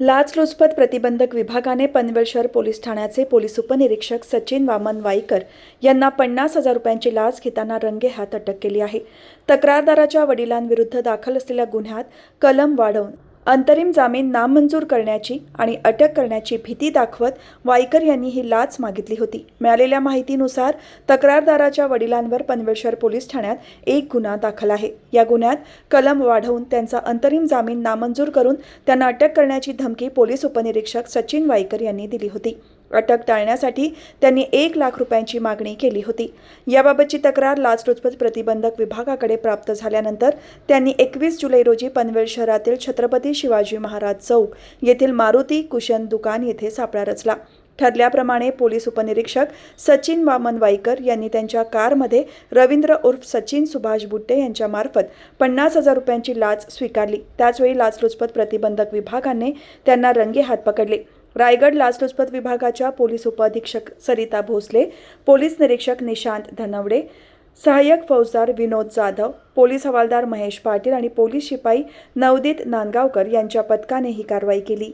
लाचलुचपत प्रतिबंधक विभागाने पनवेल शहर पोलीस ठाण्याचे पोलीस उपनिरीक्षक सचिन वामन वाईकर यांना पन्नास हजार रुपयांची लाच घेताना रंगेहात अटक केली आहे. तक्रारदाराच्या वडिलांविरुद्ध दाखल असलेल्या गुन्ह्यात कलम वाढवून अंतरिम जामीन नामंजूर करण्याची आणि अटक करण्याची भीती दाखवत वाईकर यांनी ही लाच मागितली होती. मिळालेल्या माहितीनुसार तक्रारदाराच्या वडिलांवर पनवेश्वर पोलीस ठाण्यात एक गुन्हा दाखल आहे. या गुन्ह्यात कलम वाढवून त्यांचा अंतरिम जामीन नामंजूर करून त्यांना अटक करण्याची धमकी पोलीस उपनिरीक्षक सचिन वाईकर यांनी दिली होती. अटक टाळण्यासाठी त्यांनी एक लाख रुपयांची मागणी केली होती. याबाबतची तक्रार लाचलुचपत प्रतिबंधक विभागाकडे प्राप्त झाल्यानंतर त्यांनी एकवीस जुलै रोजी पनवेल शहरातील छत्रपती शिवाजी महाराज चौक येथील मारुती कुशन दुकान येथे सापळा रचला. ठरल्याप्रमाणे पोलीस उपनिरीक्षक सचिन वामन वाईकर यांनी त्यांच्या कारमध्ये रवींद्र उर्फ सचिन सुभाष बुट्टे यांच्यामार्फत पन्नास हजार रुपयांची लाच स्वीकारली. त्याचवेळी लाचलुचपत प्रतिबंधक विभागाने त्यांना रंगेहात पकडले. रायगड लाचलुचपत विभागाच्या पोलीस उपअधीक्षक सरिता भोसले पोलीस निरीक्षक निशांत धनवडे सहाय्यक फौजदार विनोद जाधव पोलीस हवालदार महेश पाटील आणि पोलीस शिपाई नवदीत नांदगावकर यांच्या पथकाने ही कारवाई केली.